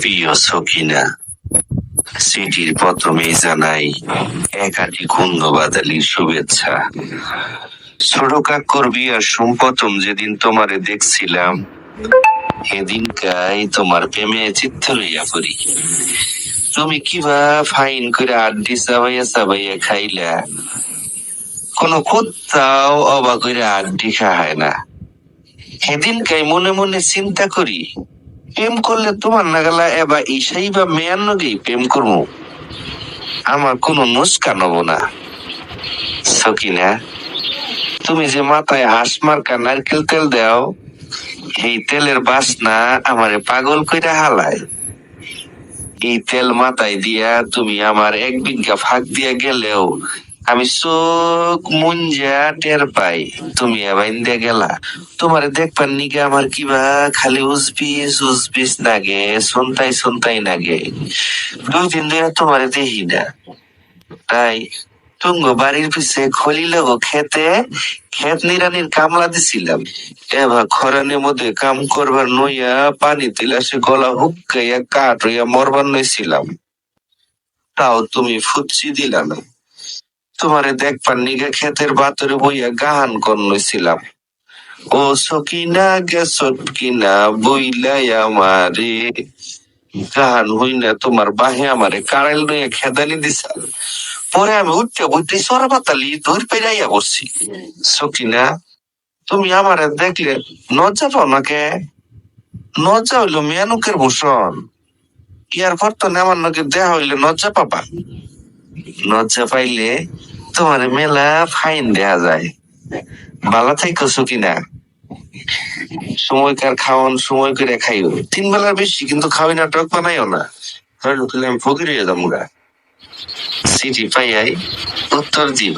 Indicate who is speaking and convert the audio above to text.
Speaker 1: প্রিয় সখিনা সিটির প্রথমেই জানাই একাটি শুভেচ্ছা। সম্প্রথম যেদিন তোমারে দেখছিলাম তোমার প্রেমে চিত্ত লইয়া পড়ি। তুমি ফাইন করে আড্ডি চাবাইয়া চাবাইয়া খাইলা, কোনো কুত্তাও অবাক করে আড্ডি খায় না। সেদিনকাই মনে মনে চিন্তা করি প্রেম করলে তোমার নাগালা এবার ইসাই বা মেয়ার নগেই প্রেম করব। আমার কোনো নুস্কা নব না। সকিনা, তুমি যে মাথায় হাঁস মার্কা নারকেল তেল দাও, এই তেলের বাসনা আমারে পাগল কইরা হালায়। এই তেল মাথায় দিয়া তুমি আমার এক বিঘা ফাঁক দিয়া গেলেও আমি চোখ মুঞ্জা টের পাই। তুমি আবার ইন্দে গেলা। তোমারে দেখবার নিকে আমার কিবা খালি উসবিস উসবিস নাগে, সন্তাই সন্তাই নাগে। দুই দিন ধরে তোমারে দেখি না। তাই তুঙ্গ বাড়ির পিছে খলি লগো খেতে খেত নিরানির কামলা দিছিলাম। এবার খরানের মধ্যে কাম করবার নইয়া পানি দিলা সে গলা হুক্কাইয়া কাঠ হইয়া মরবার নইছিলাম। তাও তুমি ফুচি দিলা না। তোমারে দেখবার নিগে ক্ষেতের বাতরে বইয়া গাহান করনইছিলাম ও সকিনা গেছত কিনা বইলাই আমারে। গাহান হই না তোমার বাহে আমারে কারাইল নইয়া খেদানি দিছাল পরে আমি উঠতে উঠতে সরা পাতালি দূর পেরাইয়া বসছি সকিনা, তুমি আমারে দেখলে নজা পাও নাকে নজা হইল মেয়ানুকের ভূষণ। ইয়ার পর তো আমার নাকি দেহা হইলে নজা পাবা। লজ্জা পাইলে তোমার মেলা ফাইন দেয়া যায়। বালা থাই থাইকো কিনা সময়কার খাওয়ান, সময় করে খাইও। তিন বেলার বেশি, কিন্তু খাওয়াই না টক বানাইও না। আমি ফকির হয়ে যাব সিটি পাইয়াই উত্তর দিব।